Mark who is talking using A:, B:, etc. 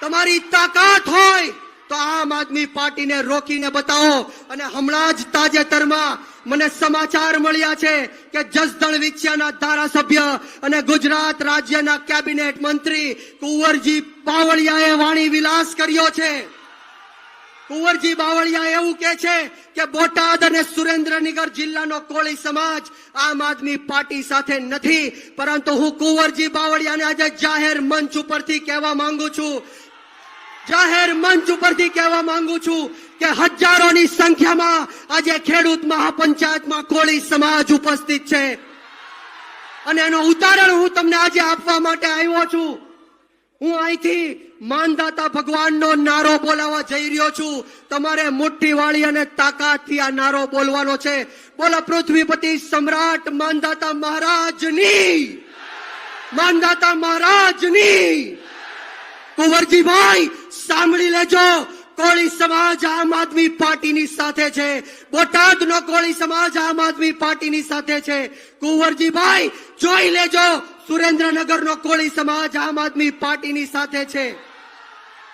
A: તમારી તાકાત હોય તો આમ આદમી પાર્ટીને રોકીને બતાવો. અને હમણાં જ તાજેતરમાં મને સમાચાર મળ્યા છે કે જસદણ વિછિયાના ધારાસભ્ય અને ગુજરાત રાજ્યના કેબિનેટ મંત્રી કુંવરજી બાવળિયાએ વાણી વિલાસ કર્યો છે. કુંવરજી બાવળિયા એવું કે છે કે બોટાદ અને સુરેન્દ્રનગર જિલ્લાનો કોળી સમાજ આમ આદમી પાર્ટી સાથે નથી. પરંતુ હું કુંવરજી બાવળિયાને આજે જાહેર મંચ ઉપરથી કહેવા માંગુ છું. જાહેર મંચ ઉપરથી કહેવા માંગુ છું કે હજારોની સંખ્યામાં આજે ખેડૂત મહાપંચાયતમાં કોળી સમાજ ઉપસ્થિત છે. અને એનો ઉદાહરણ હું તમને આજે આપવા માટે આવ્યો છું. હું અહીંથી માનદાતા ભગવાનનો નારો બોલાવવા જઈ રહ્યો છું. તમારે મુઠ્ઠીવાળી અને તાકાતથી આ નારો બોલવાનો છે. બોલો, પૃથ્વીપતિ સમ્રાટ માનદાતા મહારાજની. માનદાતા મહારાજની. કુંવરજીભાઈ સાંભળી લેજો. કોળી સમાજ આમ આદમી પાર્ટીની સાથે છે. બોટાદનો કોળી સમાજ આમ આદમી પાર્ટીની સાથે છે. કુંવરજીભાઈ, જોઈ લેજો. સુરેન્દ્રનગર નો કોળી સમાજ આમ આદમી પાર્ટીની સાથે છે.